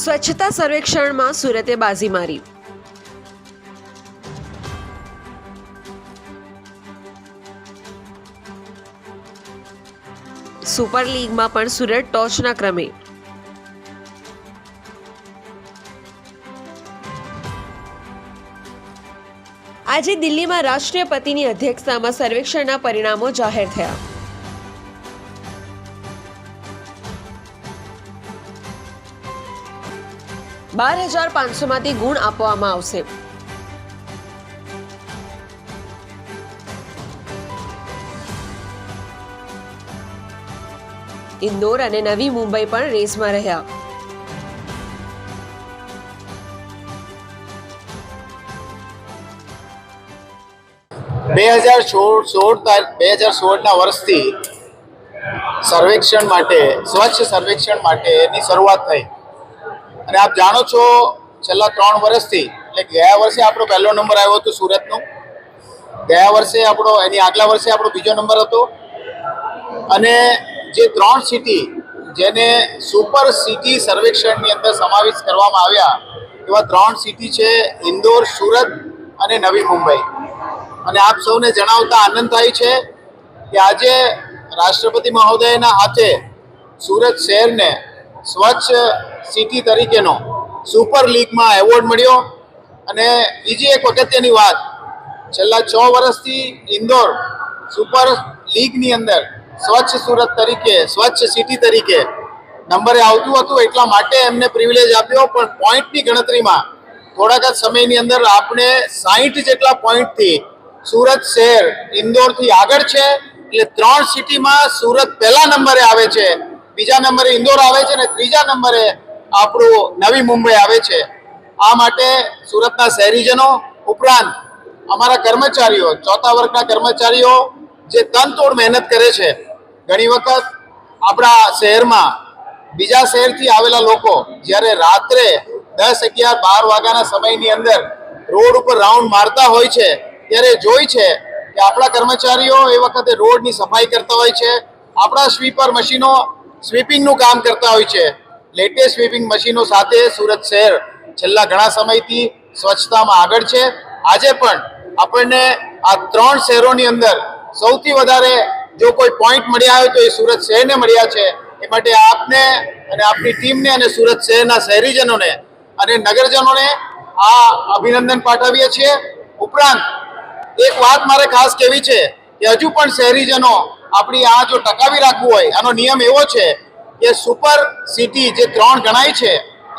સ્વચ્છતા સર્વેક્ષણમાં સુરતે બાજી મારી. સુપર લીગમાં પણ સુરત ટોચના ક્રમે. આજે દિલ્હીમાં રાષ્ટ્રપતિની અધ્યક્ષતામાં સર્વેક્ષણના પરિણામો જાહેર થયા. બાર હજાર પાંચસોમાંથી ગુણ આપવામાં આવશે. ઇન્દોર અને નવી મુંબઈ પણ રેસમાં રહ્યા. બે હજાર સોળ સોળ બે હજાર સોળના વર્ષથી સર્વેક્ષણ માટે, સ્વચ્છ સર્વેક્ષણ માટે એની શરૂઆત થઈ. અને આપ જાણો છો, છેલ્લા ત્રણ વર્ષથી, એટલે ગયા વર્ષે આપણો પહેલો નંબર આવ્યો હતો સુરતનો. ગયા વર્ષે આપણો, એની આગલા વર્ષે આપણો બીજો નંબર હતો. અને જે ત્રણ સિટી જેને સુપર સિટી સર્વેક્ષણની અંદર સમાવેશ કરવામાં આવ્યા, એવા ત્રણ સિટી છે ઇન્દોર, સુરત અને નવી મુંબઈ. અને આપ સૌને જણાવતા આનંદ થાય છે કે આજે રાષ્ટ્રપતિ મહોદયના હાથે સુરત શહેરને સ્વચ્છ સિટી તરીકેનો સુપર લીગમાં એવોર્ડ મળ્યો. અને બીજી એક અગત્યની વાત, છેલ્લા છ વર્ષથી ઇન્દોર સુપર લીગની અંદર સ્વચ્છ સુરત તરીકે, સ્વચ્છ સિટી તરીકે નંબરે આવતું હતું, એટલા માટે એમને પ્રિવિલેજ આપ્યો. પણ પોઈન્ટની ગણતરીમાં થોડાક જ સમયની અંદર આપણે સાહીઠ જેટલા પોઈન્ટથી સુરત શહેર ઇન્દોરથી આગળ છે. એટલે ત્રણ સિટીમાં સુરત પહેલા નંબરે આવે છે. બીજા નંબરે ઇન્દોર આવે છે અને ત્રીજા નંબરે આપણું નવી મુંબઈ આવે છે. આ માટે સુરતના શહેરીજનો ઉપરાંત અમારા કર્મચારીઓ, ચોથા વર્ગના કર્મચારીઓ જે તનતોડ મહેનત કરે છે, ઘણી વખત આપણા શહેરમાં બીજા શહેરથી આવેલા લોકો જ્યારે રાત્રે દસ અગિયાર બાર વાગ્યાના સમયની અંદર રોડ ઉપર રાઉન્ડ મારતા હોય છે, ત્યારે જોઈ છે કે આપણા કર્મચારીઓ એ વખતે રોડની સફાઈ કરતા હોય છે, આપણા સ્વીપર મશીનો સ્વીપિંગનું કામ કરતા હોય છે. લેટેસ્ટ સ્વીપિંગ મશીનો સાથે સુરત શહેર છેલ્લા ઘણા સમયથી સ્વચ્છતામાં આગળ છે. આજે પણ આપણને આ ત્રણ શહેરોની અંદર સૌથી વધારે જો કોઈ પોઈન્ટ મળ્યા હોય તો એ સુરત શહેરને મળ્યા છે. એ માટે આપને અને આપની ટીમને અને સુરત શહેરના શહેરીજનોને અને નગરજનોને આ અભિનંદન પાઠવીએ છીએ. ઉપરાંત, એક વાત મારે ખાસ કહેવી છે કે હજુ પણ શહેરીજનો આપણી આ જો ટકાવી રાખવું હોય, આનો નિયમ એવો છે કે સુપર સિટી જે ત્રણ ગણાય છે,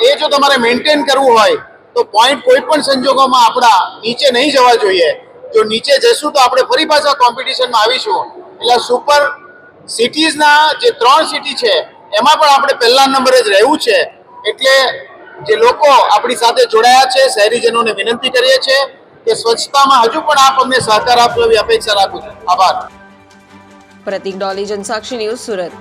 એ જો તમારે મેન્ટેન કરવું હોય, તો પોઈન્ટ કોઈ પણ સંજોગોમાં આપણા નીચે નહીં જવા જોઈએ. જો નીચે જશું તો આપણે ફરી પાછા કોમ્પિટિશનમાં આવીશું. એટલે સુપર સિટીઝના જે ત્રણ સિટી છે, એમાં પણ આપણે પહેલા નંબરે જ રહેવું છે. એટલે જે લોકો આપણી સાથે જોડાયા છે, શહેરીજનોને વિનંતી કરીએ છીએ કે સ્વચ્છતામાં હજુ પણ આપ અમને સહકાર આપો એવી અપેક્ષા રાખું છું. આભાર. પ્રતિક ડોલી જનસાક્ષી ન્યૂઝ સુરત.